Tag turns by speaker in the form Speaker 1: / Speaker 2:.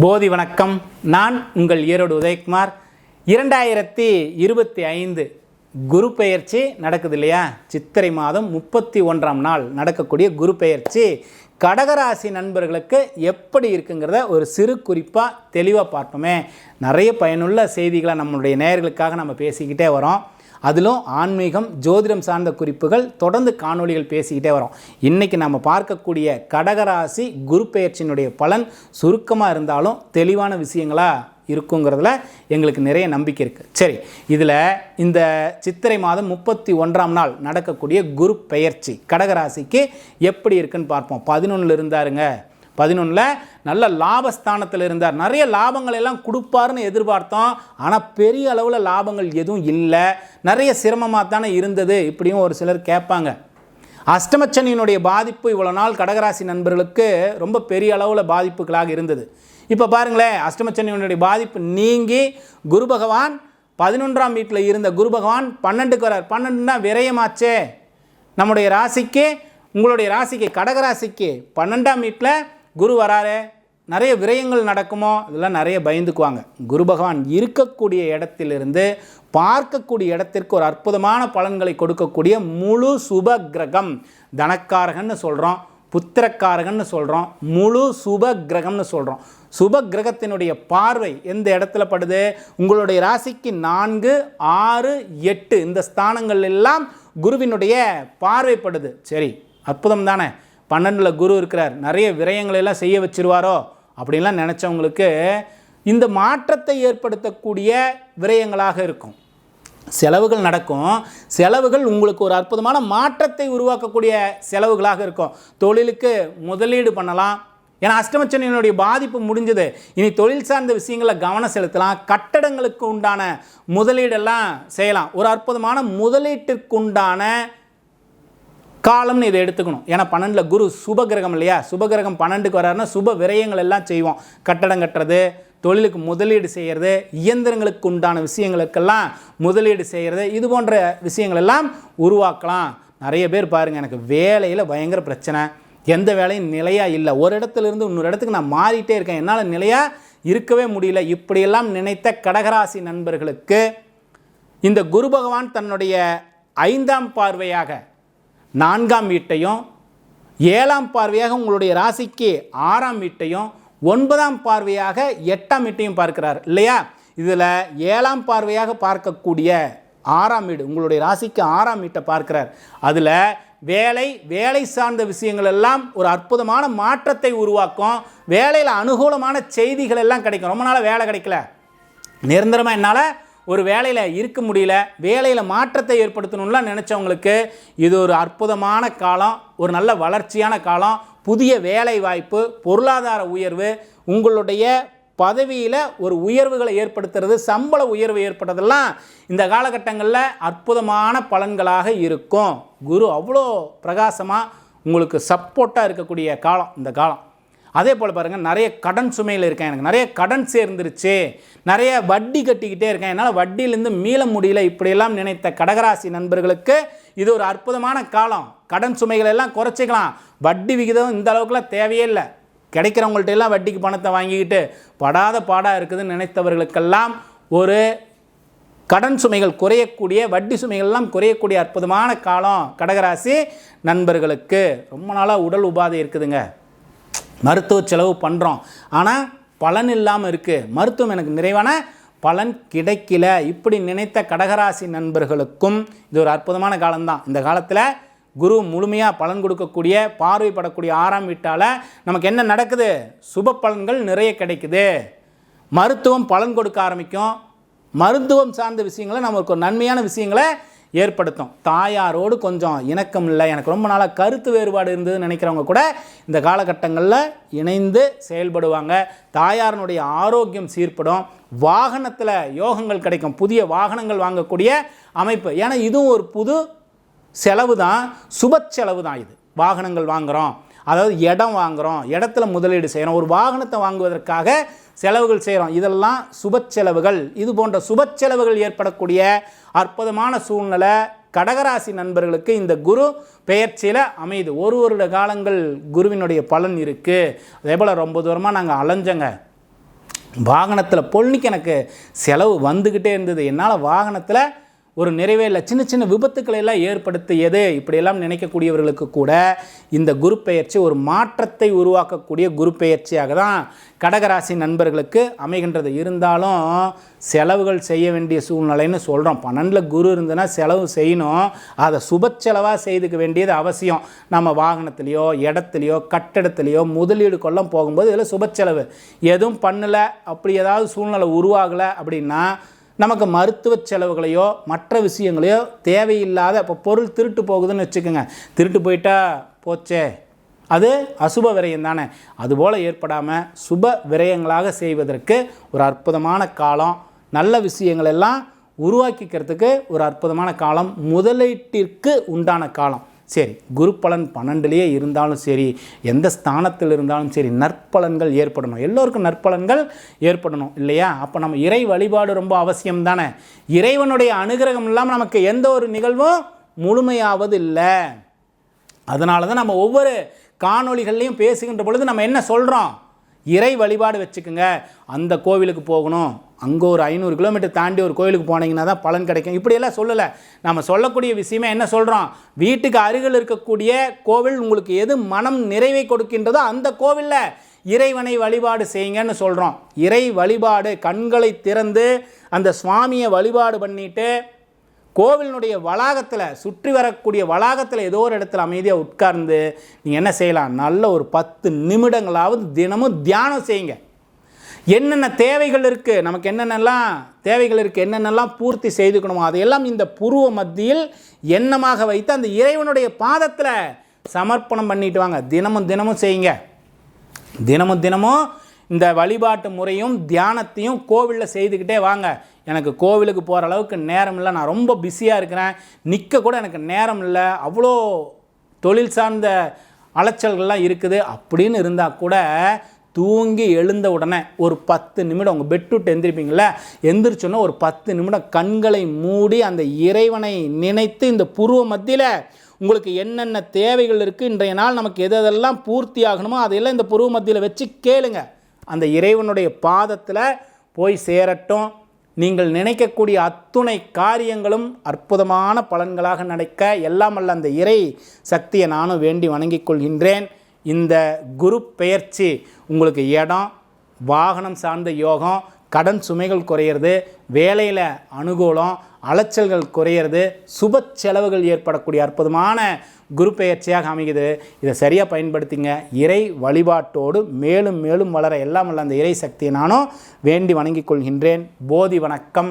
Speaker 1: போதி வணக்கம். நான் உங்கள் ஈரோடு உதயகுமார். இரண்டாயிரத்தி இருபத்தி ஐந்து குரு பெயர்ச்சி நடக்குது இல்லையா? சித்திரை மாதம் முப்பத்தி ஒன்றாம் நாள் நடக்கக்கூடிய குரு பெயர்ச்சி. கடகராசி நண்பர்களுக்கு எப்படி இருக்குங்கிறத ஒரு சிறு குறிப்பாக தெளிவாக பார்ப்போமே. நிறைய பயனுள்ள செய்திகளை நம்மளுடைய நேயர்களுக்காக நம்ம பேசிக்கிட்டே வரோம். அதிலும் ஆன்மீகம் ஜோதிடம் சார்ந்த குறிப்புகள் தொடர்ந்து காணொளிகள் பேசிக்கிட்டே வரோம். இன்றைக்கி நம்ம பார்க்கக்கூடிய கடகராசி குரு பெயர்ச்சியினுடைய பலன் சுருக்கமாக இருந்தாலும் தெளிவான விஷயங்களாக இருக்குங்கிறதுல எங்களுக்கு நிறைய நம்பிக்கை இருக்குது சரி இதில் இந்த சித்திரை மாதம் முப்பத்தி ஒன்றாம் நாள் நடக்கக்கூடிய குரு பெயர்ச்சி கடகராசிக்கு எப்படி இருக்குன்னு பார்ப்போம். பதினொன்றில் இருந்தாருங்க. பதினொன்றில் நல்ல லாபஸ்தானத்தில் இருந்தார். நிறைய லாபங்கள் எல்லாம் கொடுப்பாருன்னு எதிர்பார்த்தோம். ஆனால் பெரிய அளவில் லாபங்கள் எதுவும் இல்லை. நிறைய சிரமமாக தானே இருந்தது இப்படியும் ஒரு சிலர் கேட்பாங்க. அஷ்டமச்சனியினுடைய பாதிப்பு இவ்வளோ நாள் கடகராசி நண்பர்களுக்கு ரொம்ப பெரிய அளவில் பாதிப்புகளாக இருந்தது. இப்போ பாருங்களேன் அஷ்டமச்சனியினுடைய பாதிப்பு நீங்கி குரு பகவான் பதினொன்றாம் வீட்டில் இருந்த குரு பகவான் பன்னெண்டுக்கு வரார். பன்னெண்டுனா விரயமாச்சே. நம்முடைய ராசிக்கு உங்களுடைய ராசிக்கு கடகராசிக்கு பன்னெண்டாம் வீட்டில் குரு வராரு நிறைய விரயங்கள் நடக்குமோ? இதெல்லாம் நிறைய பயந்துக்குவாங்க. குரு பகவான் இருக்கக்கூடிய இடத்திலிருந்து பார்க்கக்கூடிய இடத்திற்கு ஒரு அற்புதமான பலன்களை கொடுக்கக்கூடிய முழு சுப கிரகம் தனக்காரகன்னு சொல்கிறோம் புத்திரக்காரகன்னு சொல்கிறோம் முழு சுப கிரகம்னு சொல்கிறோம் சுப கிரகத்தினுடைய பார்வை எந்த இடத்துல படுது? உங்களுடைய ராசிக்கு நான்கு ஆறு எட்டு இந்த ஸ்தானங்கள் எல்லாம் குருவினுடைய பார்வைப்படுது சரி அற்புதம் தானே? பன்னெண்டில் குரு இருக்கிறார். நிறைய விரயங்களை எல்லாம் செய்ய வச்சிருவாரோ? அப்படின்லாம் நினச்சவங்களுக்கு இந்த மாற்றத்தை ஏற்படுத்தக்கூடிய விரயங்களாக இருக்கும். செலவுகள் நடக்கும். செலவுகள் உங்களுக்கு ஒரு அற்புதமான மாற்றத்தை உருவாக்கக்கூடிய செலவுகளாக இருக்கும். தொழிலுக்கு முதலீடு பண்ணலாம். ஏன்னா அஷ்டமச்சனியினுடைய பாதிப்பு முடிஞ்சது. இனி தொழில் சார்ந்த விஷயங்களில் கவனம் செலுத்தலாம். கட்டடங்களுக்கு உண்டான முதலீடெல்லாம் செய்யலாம். ஒரு அற்புதமான முதலீட்டிற்குண்டான காலம்னு இதை எடுத்துக்கணும். ஏன்னா பன்னெண்டில் குரு சுபகிரகம் இல்லையா? சுபகிரகம் பன்னெண்டுக்கு வராருன்னா சுப விரயங்கள் எல்லாம் செய்வோம். கட்டடம் கட்டுறது தொழிலுக்கு முதலீடு செய்கிறது இயந்திரங்களுக்கு உண்டான விஷயங்களுக்கெல்லாம் முதலீடு செய்கிறது இது போன்ற விஷயங்கள் எல்லாம் உருவாக்கலாம். நிறைய பேர் பாருங்கள் எனக்கு வேலையில் பயங்கர பிரச்சனை. எந்த வேலையும் நிலையாக இல்லை. ஒரு இடத்துல இருந்து இன்னொரு இடத்துக்கு நான் மாறிட்டே இருக்கேன். என்னால் நிலையாக இருக்கவே முடியல. இப்படியெல்லாம் நினைத்த கடகராசி நண்பர்களுக்கு இந்த குரு பகவான் தன்னுடைய ஐந்தாம் பார்வையாக நான்காம் வீட்டையும் ஏழாம் பார்வையாக உங்களுடைய ராசிக்கு ஆறாம் வீட்டையும் ஒன்பதாம் பார்வையாக எட்டாம் வீட்டையும் பார்க்கிறார். இல்லையா? இதில் ஏழாம் பார்வையாக பார்க்கக்கூடிய ஆறாம் வீடு உங்களுடைய ராசிக்கு ஆறாம் வீட்டை பார்க்கிறார். அதில் வேலை வேலை சார்ந்த விஷயங்கள் எல்லாம் ஒரு அற்புதமான மாற்றத்தை உருவாக்கும். வேலையில் அனுகூலமான செய்திகள் எல்லாம் கிடைக்கும். ரொம்ப நாளாக வேலை கிடைக்கல. நிரந்தரமாக என்னால் ஒரு வேலையில் இருக்க முடியல வேலையில் மாற்றத்தை ஏற்படுத்தணும்லாம் நினச்சவங்களுக்கு இது ஒரு அற்புதமான காலம் ஒரு நல்ல வளர்ச்சியான காலம் புதிய வேலை வாய்ப்பு பொருளாதார உயர்வு உங்களுடைய பதவியில் ஒரு உயர்வுகளை ஏற்படுத்துறது சம்பள உயர்வு ஏற்படுறதெல்லாம் இந்த காலகட்டங்களில் அற்புதமான பலன்களாக இருக்கும். குரு அவ்வளோ பிரகாசமாக உங்களுக்கு சப்போர்ட்டாக இருக்கக்கூடிய காலம் இந்த காலம். அதே போல் பாருங்கள் நிறைய கடன் சுமையில் இருக்கேன் எனக்கு. நிறைய கடன் சேர்ந்துருச்சு. நிறைய வட்டி கட்டிக்கிட்டே இருக்கேன். என்னால் வட்டியிலேருந்து மீள முடியல. இப்படியெல்லாம் நினைத்த கடகராசி நண்பர்களுக்கு இது ஒரு அற்புதமான காலம். கடன் சுமைகளை எல்லாம் குறைச்சிக்கலாம். வட்டி விகிதம் இந்த அளவுக்குலாம் தேவையே இல்லை. கிடைக்கிறவங்கள்ட்ட எல்லாம் வட்டிக்கு பணத்தை வாங்கிக்கிட்டு படாத பாடாக இருக்குதுன்னு நினைத்தவர்களுக்கெல்லாம் ஒரு கடன் சுமைகள் குறையக்கூடிய வட்டி சுமைகள்லாம் குறையக்கூடிய அற்புதமான காலம் கடகராசி நண்பர்களுக்கு. ரொம்ப நாளாக உடல் உபாதை இருக்குதுங்க. மருத்துவ செலவு பண்ணுறோம் ஆனால் பலன் இல்லாமல் இருக்குது மருத்துவம் எனக்கு நிறைவான பலன் கிடைக்கல. இப்படி நினைத்த கடகராசி நண்பர்களுக்கும் இது ஒரு அற்புதமான காலம்தான். இந்த காலத்தில் குரு முழுமையாக பலன் கொடுக்கக்கூடிய பார்வைப்படக்கூடிய ஆறாம் வீட்டால் நமக்கு என்ன நடக்குது? சுப பலன்கள் நிறைய கிடைக்குது. மருத்துவம் பலன் கொடுக்க ஆரம்பிக்கும். மருத்துவம் சார்ந்த விஷயங்களை நமக்கு ஒரு நன்மையான விஷயங்களை ஏற்படுத்தும். தாயாரோடு கொஞ்சம் இணக்கம் இல்லை. எனக்கு ரொம்ப நாளாக கருத்து வேறுபாடு இருந்ததுன்னு நினைக்கிறவங்க கூட இந்த காலகட்டங்களில் இணைந்து செயல்படுவாங்க. தாயாரனுடைய ஆரோக்கியம் சீர்படும். வாகனத்தில் யோகங்கள் கிடைக்கும். புதிய வாகனங்கள் வாங்கக்கூடிய அமைப்பு. ஏன்னா இதுவும் ஒரு புது செலவு தான் சுப செலவு தான் இது. வாகனங்கள் வாங்குகிறோம் அதாவது இடம் வாங்குகிறோம் இடத்துல முதலீடு செய்கிறோம் ஒரு வாகனத்தை வாங்குவதற்காக செலவுகள் செய்கிறோம் இதெல்லாம் சுப செலவுகள். இது போன்ற சுப செலவுகள் ஏற்படக்கூடிய அற்புதமான சூழ்நிலை கடகராசி நண்பர்களுக்கு இந்த குரு பெயர்ச்சியில் அமையுது. ஒரு வருட காலங்கள் குருவினுடைய பலன் இருக்குது அதே போல் ரொம்ப தூரமாக நாங்கள் அலைஞ்சங்க. வாகனத்தில் பொழுனிக்கு எனக்கு செலவு வந்துக்கிட்டே இருந்தது. என்னால் வாகனத்தில் ஒரு நிறைவே இல்லை. சின்ன சின்ன விபத்துக்களை எல்லாம் ஏற்படுத்தியது. இப்படியெல்லாம் நினைக்கக்கூடியவர்களுக்கு கூட இந்த குரு பெயர்ச்சி ஒரு மாற்றத்தை உருவாக்கக்கூடிய குரு பெயர்ச்சியாக தான் கடகராசி நண்பர்களுக்கு அமைகின்றது. இருந்தாலும் செலவுகள் செய்ய வேண்டிய சூழ்நிலைன்னு சொல்கிறோம் பன்னெண்டில் குரு இருந்ததுன்னா செலவு செய்யணும். அதை சுப செலவாக செய்துக்க வேண்டியது அவசியம். நம்ம வாகனத்துலேயோ இடத்துலையோ கட்டடத்துலையோ முதலீடு கொள்ளம் போகும்போது இதில் சுப செலவு. எதுவும் பண்ணலை. அப்படி ஏதாவது சூழ்நிலை உருவாகலை அப்படின்னா நமக்கு மருத்துவ செலவுகளையோ மற்ற விஷயங்களையோ தேவையில்லாத இப்போ பொருள் திருட்டு போகுதுன்னு வச்சுக்கோங்க. திருட்டு போயிட்டா போச்சே. அது அசுப விரயம் தானே. அதுபோல் ஏற்படாமல் சுப விரயங்களாக செய்வதற்கு ஒரு அற்புதமான காலம். நல்ல விஷயங்கள் எல்லாம் உருவாக்கிக்கிறதுக்கு ஒரு அற்புதமான காலம். முதலீட்டிற்கு உண்டான காலம். சரி குரு பலன் பன்னெண்டுலேயே இருந்தாலும் சரி எந்த ஸ்தானத்தில் இருந்தாலும் சரி நற்பலன்கள் ஏற்படணும். எல்லோருக்கும் நற்பலன்கள் ஏற்படணும் இல்லையா? அப்போ நம்ம இறை வழிபாடு ரொம்ப அவசியம் தானே? இறைவனுடைய அனுகிரகம் இல்லாமல் நமக்கு எந்த ஒரு நிகழ்வும் முழுமையாவது இல்லை. அதனால தான் நம்ம ஒவ்வொரு காணொளிகள்லையும் பேசுகின்ற பொழுது நம்ம என்ன சொல்கிறோம் இறை வழிபாடு வச்சுக்கோங்க. அந்த கோவிலுக்கு போகணும். அங்கே ஒரு ஐநூறு கிலோமீட்டர் தாண்டி ஒரு கோவிலுக்கு போனீங்கன்னா தான் பலன் கிடைக்கும். இப்படியெல்லாம் சொல்லலை. நம்ம சொல்லக்கூடிய விஷயமே என்ன சொல்கிறோம் வீட்டுக்கு அருகில் இருக்கக்கூடிய கோவில் உங்களுக்கு எது மனம் நிறைவை கொடுக்கின்றதோ அந்த கோவிலில் இறைவனை வழிபாடு செய்யுங்கன்னு சொல்கிறோம் இறை வழிபாடு கண்களை திறந்து அந்த சுவாமியை வழிபாடு பண்ணிட்டு கோவிலினுடைய வளாகத்தில் சுற்றி வரக்கூடிய வளாகத்தில் ஏதோ ஒரு இடத்துல அமைதியாக உட்கார்ந்து நீங்கள் என்ன செய்யலாம்? நல்ல ஒரு பத்து நிமிடங்களாவது தினமும் தியானம் செய்யுங்க. என்னென்ன தேவைகள் இருக்குது நமக்கு என்னென்னலாம் தேவைகள் இருக்குது என்னென்னலாம் பூர்த்தி செய்துக்கணுமோ அதையெல்லாம் இந்த புருவ மத்தியில் எண்ணமாக வைத்து அந்த இறைவனுடைய பாதத்தில் சமர்ப்பணம் பண்ணிட்டு வாங்க. தினமும் தினமும் செய்யுங்க. தினமும் தினமும் இந்த வழிபாட்டு முறையும் தியானத்தையும் கோவிலில் செய்துக்கிட்டே வாங்க. எனக்கு கோவிலுக்கு போகிற அளவுக்கு நேரம் இல்லை. நான் ரொம்ப பிஸியாக இருக்கிறேன். நிற்க கூட எனக்கு நேரம் இல்லை. அவ்வளோ தொழில் சார்ந்த அலைச்சல்கள்லாம் இருக்குது. அப்படின்னு இருந்தால் கூட தூங்கி எழுந்த உடனே ஒரு பத்து நிமிடம் உங்கள் பெட் விட்டு எந்திரிப்பீங்கள எந்திரிச்சோன்னா ஒரு பத்து நிமிடம் கண்களை மூடி அந்த இறைவனை நினைத்து இந்த புருவ மத்தியில் உங்களுக்கு என்னென்ன தேவைகள் இருக்குது இன்றைய நாள் நமக்கு எது எதெல்லாம் பூர்த்தி ஆகணுமோ அதையெல்லாம் இந்த புருவ மத்தியில் வச்சு கேளுங்க. அந்த இறைவனுடைய பாதத்தில் போய் சேரட்டும். நீங்கள் நினைக்கக்கூடிய அத்துணை காரியங்களும் அற்புதமான பலன்களாக நடக்க எல்லாம் அல்ல அந்த இறை சக்தியை நானும் வேண்டி வணங்கிக் கொள்கின்றேன். இந்த குரு பெயர்ச்சி உங்களுக்கு இடம் வாகனம் சார்ந்த யோகம் கடன் சுமைகள் குறையிறது வேலையில் அனுகூலம் அலைச்சல்கள் குறையிறது சுப செலவுகள் ஏற்படக்கூடிய அற்புதமான குரு பெயர்ச்சியாக அமைகிறது இதை சரியாக பயன்படுத்திங்க. இறை வழிபாட்டோடு மேலும் மேலும் வளர எல்லாம் வல்ல அந்த இறை சக்தியை நானும் வேண்டி வணங்கிக் கொள்கின்றேன். போதி வணக்கம்.